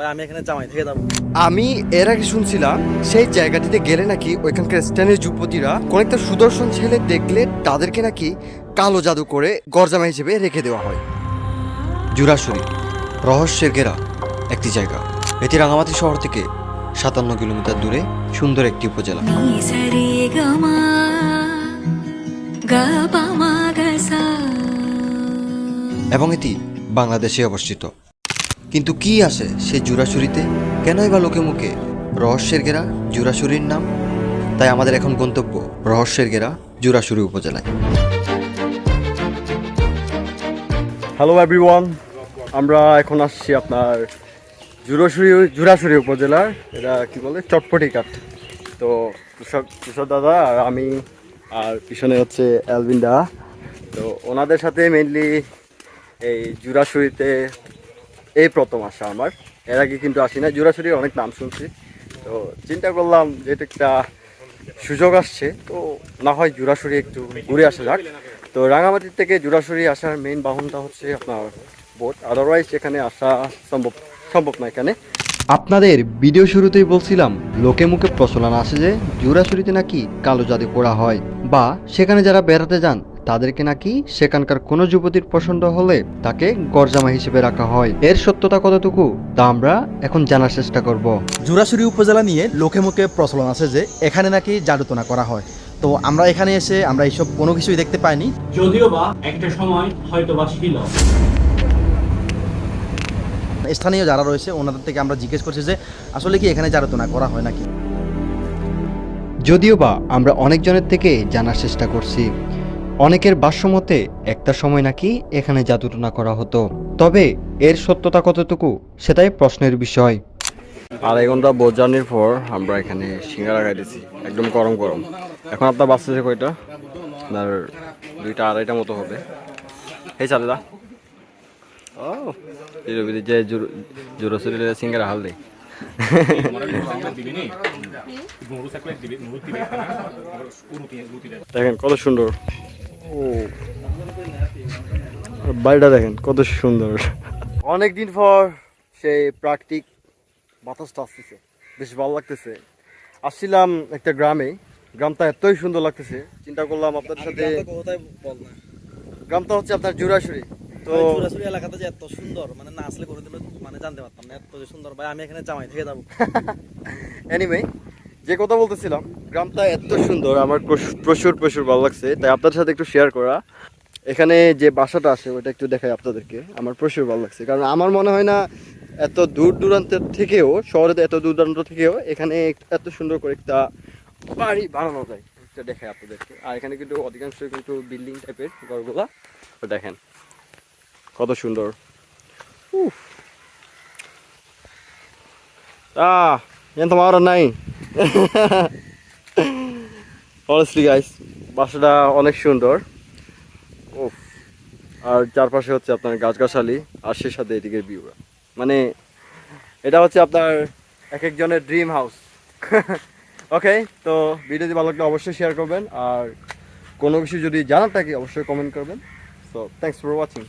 আমি এখানে জামাই থেকে আমি এর আগে শুনছিলাম সেই জায়গাটিতে গেলে নাকি ওইখানকার স্থানীয় যুবতীরা কয়েকটা সুদর্শন ছেলে দেখলে তাদেরকে নাকি কালো জাদু করে গরজামা হিসেবে রেখে দেওয়া হয়। জুরাসুরি রহস্যের ঘেরা একটি জায়গা। এটি রাঙামাটি শহর থেকে সাতান্ন কিলোমিটার দূরে সুন্দর একটি উপজেলা। এবং এটি বাংলাদেশে অবস্থিত। কিন্তু কি আছে সে জুরাসুরিতে? কেনই বা লোকে মুখে? রহস্যের ঘেরা জুরাসুরির নাম? তাই আমাদের এখন গন্তব্য রহস্যের গেরা জুরাসুরি উপজেলায়। হ্যালো এভরিওয়ান আমরা এখন আসছি আপনার জুরাসুরি জুরাসুরি উপজেলার এটা কি বলে? চটপটি কাঠ। তো কৃষক কৃষক দাদা আর আমি আর পিছনে হচ্ছে অ্যালবিনদা তো ওনাদের সাথে মেনলি এই জুরাসুরিতে এই প্রথম আসা আমার। এর আগে কিন্তু আসি না জুরাসুরির অনেক নাম শুনছি। তো চিন্তা করলাম যে একটা সুযোগ আসছে, তো না হয় জুরাসুরি একটু ঘুরে আসা যাক। তো রাঙামাটির থেকে জুরাসুরি আসার মেইন বাহনটা হচ্ছে আপনার বোট আদারওয়াইজ এখানে আসা সম্ভব সম্ভব না এখানে। আপনাদের ভিডিও শুরুতেই বলছিলাম, লোকে মুখে প্রচলন আসে যে জুরাসুরিতে নাকি কালো জাদু করা হয়, বা সেখানে যারা বেড়াতে যান তাদেরকে নাকি সেখানকার কোনো যুবতীর পছন্দ হলে তাকে গরজামা হিসেবে রাখা হয়। এর সত্যতা কতটুকু তা আমরা এখন জানার চেষ্টা করব। জুরাসুরি উপজেলা নিয়ে লোকে মুখে প্রচলন আছে যে এখানে নাকি জাদুটোনা করা হয়। তো আমরা এখানে এসে আমরা এইসব কোনো কিছুই দেখতে পাইনি। যদিও বা একটা সময় হয়তো বা ছিল। স্থানীয় যারা রয়েছে ওনাদের থেকে আমরা জিজ্ঞেস করছি যে আসলে কি এখানে জাদুটোনা করা হয় নাকি? যদিও বা আমরা অনেকজনের থেকে জানার চেষ্টা করছি। অনেকের ভাষ্যমতে একটা সময় নাকি এখানে জাদুটনা করা হতো। তবে এর সত্যতা কতটুকু সেটাই প্রশ্নের বিষয়। আড়াই ঘণ্টা বোট জার্নির পর আমরা এখানে সিঙ্গারা খাইতেছি একদম গরম গরম। এখন আপনার বাঁচতেছে কয়টা? আপনার দুইটা আড়াইটা মতো হবে। এই চালে দা ও যে জোরসুরি সিঙ্গারা হাল দেয় দেখেন কত সুন্দর। বাড়িটা দেখেন কত সুন্দর। অনেক দিন পর সেই প্রাকৃতিক বাতাসটা আসতেছে বেশ ভালো লাগতেছে। আসছিলাম একটা গ্রামে গ্রামটা এতই সুন্দর লাগতেছে চিন্তা করলাম আপনাদের সাথে কোথায় বল না। গ্রামটা হচ্ছে আপনার জুরাসুরি তো জুরাসুরি এলাকাটা যে এত সুন্দর মানে না আসলে কোনোদিনও মানে জানতে পারতাম না এত সুন্দর। ভাই আমি এখানে জামাই থেকে যাব। এনিওয়ে যে কথা বলতেছিলাম, গ্রামটা এত সুন্দর, আমার প্রচুর প্রচুর ভালো লাগছে। তাই আপনার সাথে একটু শেয়ার করা। এখানে যে বাসাটা আছে ওটা একটু দেখাই আপনাদেরকে। আমার প্রচুর ভালো লাগছে। কারণ আমার মনে হয় না, এত দূর দূরান্তের থেকেও, শহরে এত দূর দূরান্ত থেকেও, এখানে এত সুন্দর করে একটা বাড়ি বানানো যায়। এটা দেখাই আপনাদেরকে। আর এখানে কিন্তু অধিকাংশ কিন্তু বিল্ডিং টাইপের ঘরগুলা। দেখেন, কত সুন্দর। উফ। আহ এন তোমার নাই। অনেস্টলি গাইস বাসাটা অনেক সুন্দর। উফ, আর চারপাশে হচ্ছে আপনার গাছগাছালি, আর সে সাথে এদিকে ভিউ মানে এটা হচ্ছে আপনার এক একজনের ড্রিম হাউস ওকে তো ভিডিওটি ভালো লাগলে অবশ্যই শেয়ার করবেন, আর কোনো কিছু যদি জানার থাকে, অবশ্যই কমেন্ট করবেন। So thanks for watching